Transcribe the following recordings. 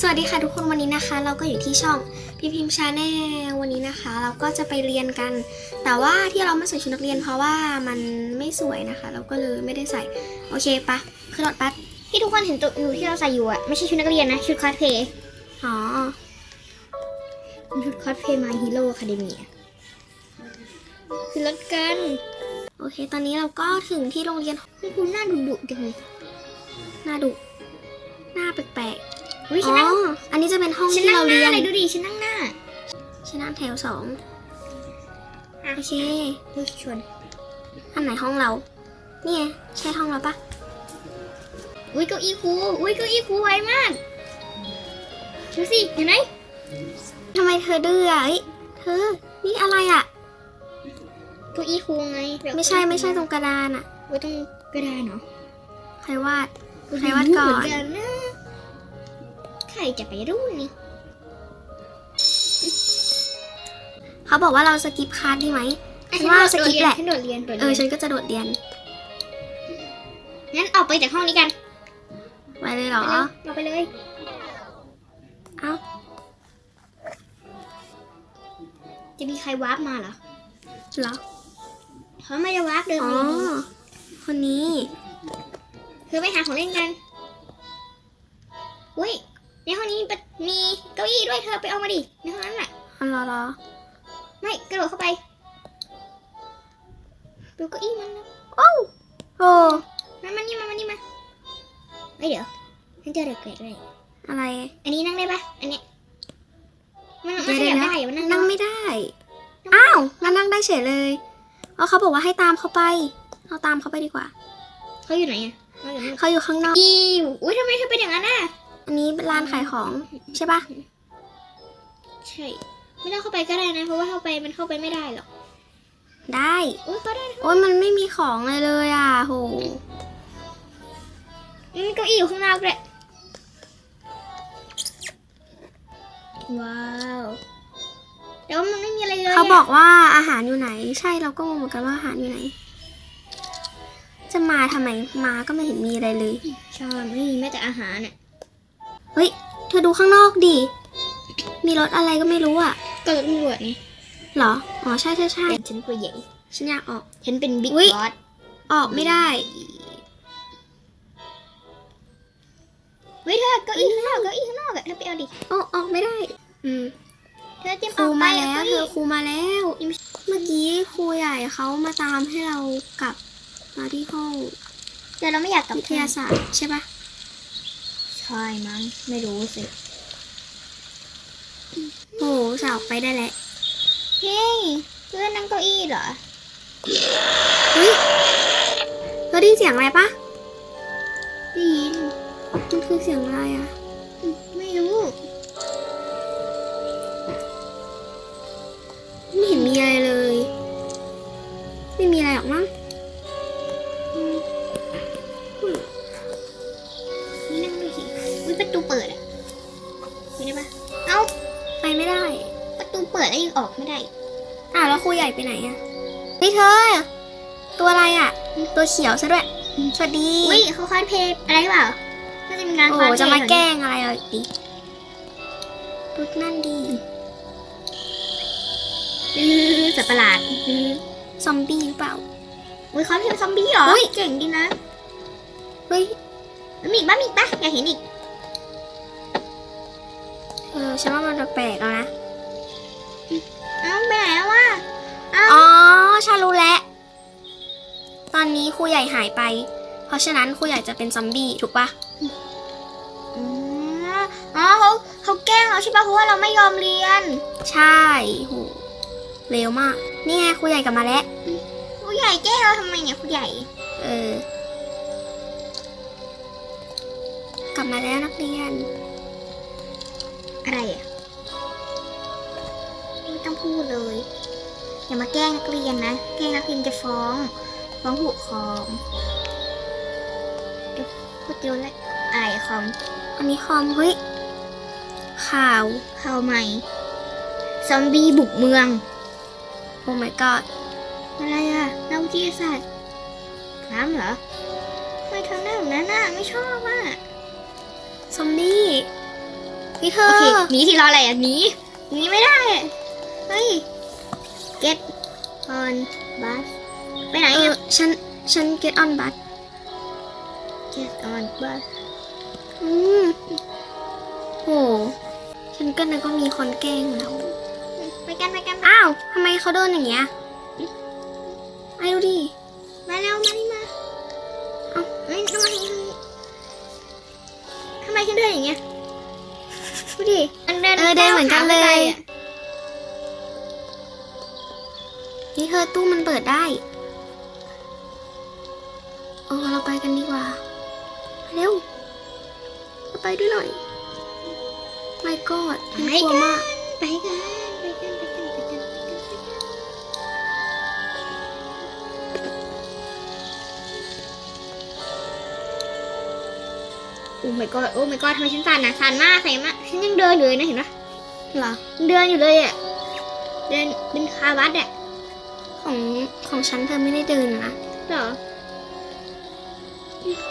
สวัสดีค่ะทุกคนวันนี้นะคะ เราก็อยู่ที่ช่องพี่พิมพ์ชาแนลวันนี้นะคะ เราก็จะไปเรียนกัน แต่ว่าที่เราไม่ใส่ชุดนักเรียนเพราะว่ามันไม่สวยนะคะ เราก็เลยไม่ได้ใส่โอเคปะขึ้นรถปัดที่ทุกคนเห็นตัวอยู่ที่เราใส่อยู่อะไม่ใช่ชุดนักเรียนนะชุดคอสเพย์อ๋อเป็นชุดคอสเพย์มาฮีโร่คาเดเมียคือรถกันโอเค ตอนนี้เราก็ถึงที่โรงเรียนคุณครูหน้าดุดุจังเลยหน้าดุหน้าแปลก อุ้ยๆฉัอ๋นอนั่งอันนี้จะเป็นห้องฉันที่นั่งเราหเรีน้ายนเลยดูดิฉันนั่งหน้าชั้นนั่งแถวสองอะโอเค อุ้ยชวนอันไหนห้องเรา นี่ไงใช่ห้องเราปะอุ้ยเก้าอี้ครูอุ้ยเก้าอี้ครูไวมากดูสิเห็นไหมทำไมเธอดื้ออะเอ้ยเธอ นี่อะไรอะ เก้าอี้ครูไงแบบไม่ใช่ไม่ใช่ตรงกระดานอะ ไว้ตรงกระดานเนาะใครวาด ใครวาดก่อน เหมือนกันนะ ใครจะไปรู้นี่เขาบอกว่าเราสกิปคลาสได้ไหมอะฉันว่าฉันโดดสกิปแหละฉันโดดเรียนโดดเอเรีอยนฉันก็จะโดดเรียนงั้นออกไปจากห้องนี้กันไปเลยเหรอไปเลยเราไปเลยเอ้าจะมีใครวาร์ปมาเหรอเหรอเขาไม่ได้วาร์ปเดินอ๋อมาอย่างนี้คนนี้คือไปหาของเล่นกันอุ้ย ในห้องนี้มีเก้าอี้ด้วยเธอไปเอามาดิในห้องนั้นแหละอ๋อเหรอเหรอไม่กระโดดเข้าไปดูเก้าอี้มันนะโอ้มามันนี่มามันนี่มาเอ้ยเดี๋ยวฉันเจอเด็กเกรดด้วยอะไร อันนี้นั่งได้ปะอันเนี้ยมันมันเดี๋ขยวยับเดี๋ยวได้มันนั่งนั่งได้ไม่ได้ อ้าวงั้นนั่งได้เฉยเลยเพราะเขาบอกว่าให้ตามเขาไป เราตามเขาไปดีกว่า เขาอยู่ไหนอะเขาอยู่นี่เขาอยู่ข้างนอกอิวอุ้ยทำไมเธอเป็นอย่างนั้นน่ะ อันนี้เป็นร้านขายของใช่ปะใช่ไม่ต้องเข้าไปก็ได้นะ เพราะว่าเข้าไปมันเข้าไปไม่ได้หรอกได้อุ้ยเขาได้นะโอ้ยมันไม่มีของเลยเลยอะโหอืมเก้าอี้อยู่ข้างนอกเลยว้าวแต่ว่ามันไม่มีอะไรเลยะเขาบอกว่าอาหารอยู่ไหน ใช่เราก็งงเหมือนกันว่าอาหารอยู่ไหน จะมาทำไมมาก็ไม่เห็นมีอะไรเลยใช่ไม่มีแม้แต่อาหารน่ะเฮ้ยเธอดูข้างนอกดิ มีรถอะไรก็ไม่รู้อะ ก็รถตำรวจไงเหรอ อ๋อใช่ใช่ใช่แต่ฉันตัวใหญ่ ฉันอยากออก ฉันเป็นบิ๊กอุ๊ย บอสออกไม่ได้เฮ้ยเธอเก้าอี้ข้างนอกเก้าอี้ข้างนอกอะเธอไปเอาดิ โอ้ออกไม่ได้ อืม เธอเตรียมคอรูอกไปมาอะแล้วเก้าเธอี้อครูมาแล้ว เมื่อกี้ครูใหญ่เขามาตามให้เรากลับมาที่ห้องแต่เราไม่อยากกลับวิทยาศาสตร์ใช่ปะ ใช่มั้งไม่รู้สิโหสาวไปได้แล้วเฮ้ยเพื่อนนั่งเก้าอี้เหรอเฮ้ยเราได้ยินเสียงอะไรปะได้ยินมันคือเสียงอะไรอะ รูใหญ่ไปไหนอะเฮ้ยเธอ ตัวอะไรอะตัวเขียวซะด้วย สวัสดีอุ้ยเขาคอนเพลย์อะไรหรือเปล่าน่าจะมีงานโอ้คอนโหเพลย์จะมาเหรอแกล้งอะไรเราอีกดิรุดนั่นดีอือสัตว์ประหลาดอือซอมบี้หรือเปล่าอุ้ยคอนเพลย์ซอมบี้เหรออุ๊ยเก่งดีนะเฮ้ยมีอีกปะมีอีกปะอยากเห็นอีกเออฉันว่ามันแปลกๆแล้วนะ ตอนนี้ครูใหญ่หายไป เพราะฉะนั้นครูใหญ่จะเป็นซอมบี้ถูกปะอืมอ๋อเขาเขาแกล้งเราใช่ปะเพราะว่าเราไม่ยอมเรียน ใช่โหเร็วมาก นี่ไงครูใหญ่กลับมาแล้วผู้ใหญ่แกล้งเราทำไมเนี่ยผู้ใหญ่ เออ กลับมาแล้วนักเรียน อะไรอะ ไม่ต้องพูดเลย อย่ามาแกล้งนักเรียนนะ แกล้งนักเรียนจะฟ้อง ฟ้องผู้ปกครองเดี๋ยวพูดเดียวเลยอะไรคอม อันนี้คอมเฮ้ยข่าวข่าวใหม่ ซอมบี้บุกเมือง โอ้ my god อะไรอะนักวิทยาศาสตร์น้ำเหรอทำไมทำหน้าแบบนั้นน่ะไม่ชอบอะซอมบี้พี่เธโออเคหนีที่รออะไรอะหนีหนีไม่ได้อะเฮ้ย get on bus ไปไหนเอออะฉัน ฉัน get on bus get on bus อืมโห ฉันก็นึกว่ามีคนแกล้งเราไปกันไปกันอ้าวทำไมเขาเดินอย่างเงี้ยไอ้ดูดิ มาเร็วมานี่มาเอ้าเฮ้ยทำไมทำไมฉันเดินอย่างเงี้ยดูดิมันเดินเออเดินเหมือนกันเลก้าวขายไม่ไอะนี่เธอตู้มันเปิดได้ เออเราไปกันดีกว่า เร็วเราไปด้วยหน่อยไม่กอดฉันกลัวมากไปกันไปกันไปกันไปกันไปกันไปกันโอ้ my god โอ้ my god ทำไมฉันสั่นนะสั่นมากสั่นมากฉันยังเดินอยู่เลยนะเห็นปะเหรอยังเดินอยู่เลยอะเดินเป็นคาวัดอะของของฉันเธอไม่ได้เดินนะเหรอ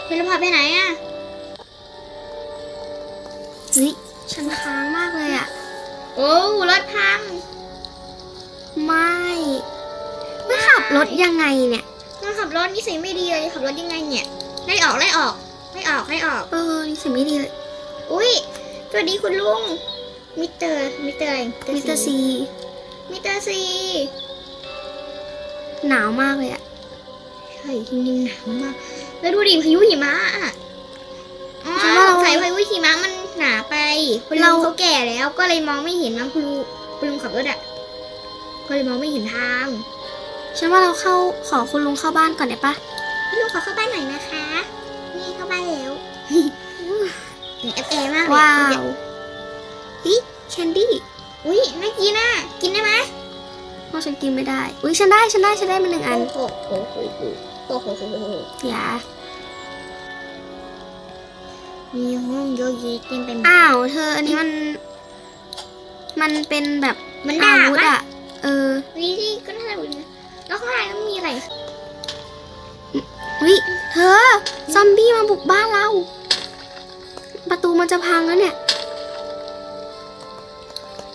เทเลพอร์ตไปไหนอะเฮ้ยฉันค้างมากเลยอะโอ้รถพัง ไม่ไม่ขับรถยังไงเนี่ยมันขับรถนิสัยไม่ดีเลยขับรถยังไงเนี่ยไล่ออกไล่ออกไล่ออกไล่ออก เออนี่สิไม่ดีเลย อุ้ยสวัสดีคุณลุง มิสเตอร์ มิสเตอร์อะไรมิสเตอร์ซี มิสเตอร์ซี หนาวมากเลยอะใช่จริงๆหนาวมาก แล้วดูดิพายุหิมะอะอ๋อฉันว่าสเรางสัยพายุหิมะมันหนาไปคุณลุเรางเขาแก่แล้วก็เลยมองไม่เห็นมั้งคุณลุงคุณลุงขับรถอะก็เลยมองไม่เห็นทางฉันว่าเราเข้าขอคุณลุงเข้าบ้านก่อนได้ปะคุณลุงขอเข้าบ้านหน่อยนะคะ นี่เข้าบ้านแล้วแอบแอมากเลยว้าเมื่อกี้วอิแคนดี้อุ้ยน่ากินอะกินได้ไหมเพราะฉันกินไม่ได้ อุ้ยฉันได้ฉันได้ฉันได้มาหนึ่งอัน โอ้โหโอ้โหโอ้โหโอ้โหโอ้โหอย่า มีห้องเยอะแยะเต็มไปหมดอ้าว เธออันนี้มัน มันเป็นแบบมันอาด่าวุธปะอะเออวิธีก็น่าจะเป็นนะแล้วข้างในต้องมีอะไร วิเธอ ซอมบี้มาบุกบ้านเรา ประตูมันจะพังแล้วเนี่ย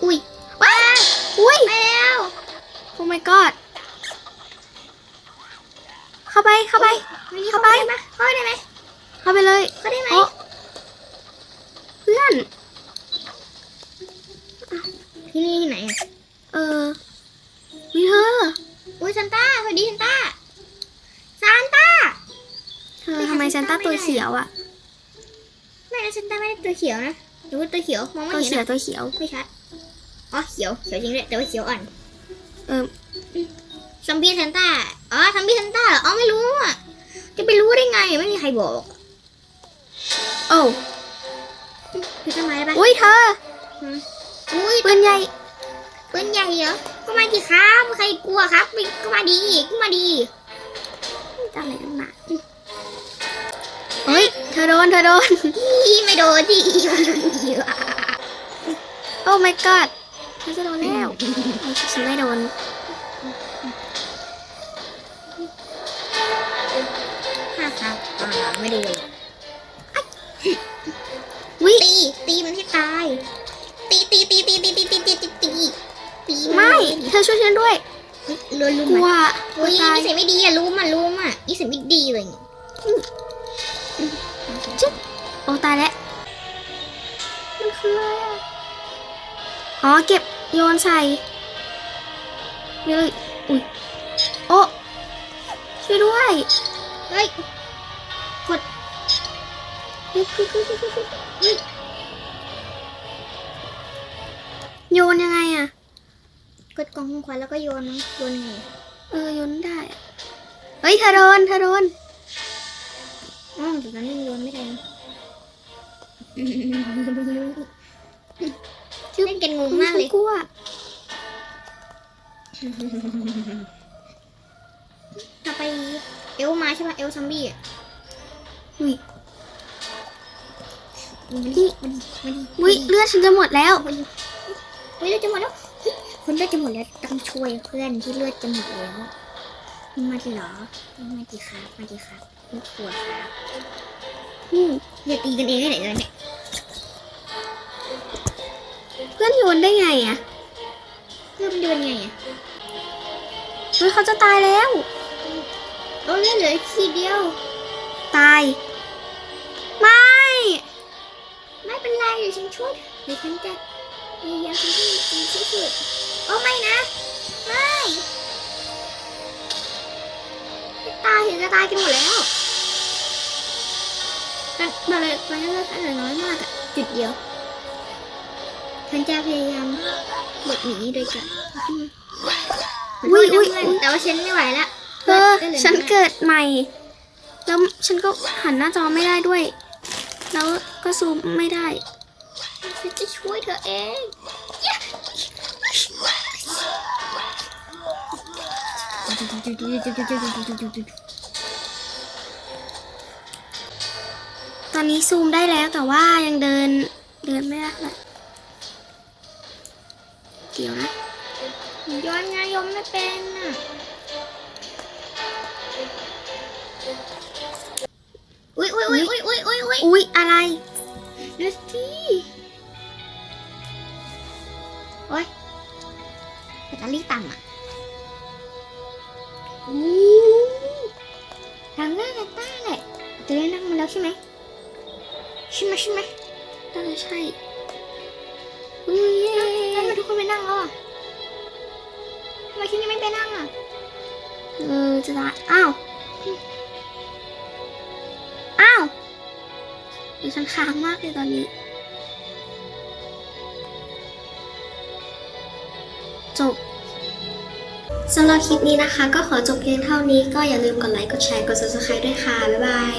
อุ้ยว้าอุ้ย ไปแล้ว โอ้ my god เข้าไป เข้าไปวิธีเข้าเข้าไปไปได้ไหมเข้าได้ไหมเข้าไปเลย เข้าได้ไหมโอ้เพื่อน ที่นี่ที่ไหนอะเออวิเธออุ้ยซันต้าสวัสดีซันต้าซานต้า เธอทำไมซันต้าตัวเขียวอะไม่นะซันต้าไม่ได้ตัวเขียวนะหรือว่าตัวเขียว มองไม่ตัวเห็นเขียวอะตัวเขียว ไม่ชัด อ๋อ เขียว เขียวจริงด้วยแต่ว่าเขียวอ่อน เออซอมบี้ซันต้า อ๋อซอมบี้ซันต้าเหรออ๋อไม่รู้อะ จะไปรู้ได้ไง ไม่มีใครบอกโอ้คือทำไมปะอุ้ยเธออุ้ยปืนใหญ่ปืนใหญ่เหรอ ก็มาดิครับ ใครกลัวครับไปก็มาดีก็มาดีอะไรนักหนาเฮ้ย เธอโดน เธอโดนอีไม่โดนดิมันดีว่ะโอ้ my god ฉันจะโดนแล้วฉันไม่โดน ฮ่าฮ่าอ่าไม่โดนวิตีตีมันให้ตาย ตีตีตีตีตีตีตีตีตีตีตีนไม่เธอช่วยฉันด้วยเฮ้ยลุมลุมกลัวมันอุ้ยตายนิสัยไม่ดีอะลุมอะลุมอะนิสัยไม่ดีเลยโอ้ตายแล้วมันคืออะไรอะอ๋อเก็บโยนใส่ไปเลยอุ้ยโอ้ช่วยด้วยเฮ้ย โยนยังไงอะกดกล่องของขวัญแล้วก็โยนมั้งโยนไงเออโยนได้อะเฮ้ยเธอโดนเธอโดนอ๋อแต่ตอนนี้โยนไม่ได้นะเล่นกันงงมากเลยกลัวต่อไปเอลมาใช่ป่ะเอลซัมบี้อะอุ้ย มันนี่ดีมันดีมันดีอุ้ยเลือดฉันจะหมดแล้วมันดีเฮ้ยเลือดจะหมดแล้วเฮ้ยคนเลือดจะหมดแล้วต้องช่วยเพื่อนที่เลือดจะหมดแล้วมาดิเหรอมาดิครับมาดิครับไม่กลัวครับอืมอย่าตีกันเองให้ไหนเลยเนี่ยพื่อนโยนได้ไงอะเพื่อนมันเดินไงอะเฮ้ยเขาจะตายแล้วเอาเลือดเหลือขีดเดียว ตาย เป็นไรเดี๋ยวฉันช่วยเดี๋ยวฉันจะพยายามทำให้มันดีที่สุดโอ้ไม่นะไม่จะตายเห็นจะตายกันหมดแล้วมันมันเลยมันเลือดเหลือน้อยมากอะจุดเดียว ฉันจะพยายามหลบหนีโดยการอุ๊ยอุ๊ยแต่ว่าฉันไม่ไหวละเออลืดหลือฉันอยเกิดใหม่ แล้วฉันก็หันหน้าจอไม่ได้ด้วย แล้วก็ซูมไม่ได้ฉันจะช่วยเธอเองตอนนี้ซูมได้แล้วแต่ว่ายังเดินเดินไม่ได้เท่าไหร่เดี๋ยวนะย้อนไงยมไม่เป็นอะอุ้ยอุ้ยอุ้ย อุ้ยอุ้ยอุ้ยอุ้ยอุ๊ยอะไรดูสิโอ้ยแบตเตอรี่ต่ำอะอู้ทางหน้าแหละต้าแหละจะได้นั่งมาแล้วใช่ไหมใช่ไหมใช่ไหมน่าจะใช่อุ้ยเย้แล้วทำไมทุกคนไปนั่งแล้วอะทำไมฉันยังไม่ไปนั่งอะเออจะได้อ้าว ดิฉันค้างมากเลยตอนนี้ จบสำหรับคลิปนี้นะคะ ก็ขอจบเพียงเท่านี้ก็อย่าลืมกดไลค์ กดแชร์ กด subscribe ด้วยค่ะ บ๊ายบาย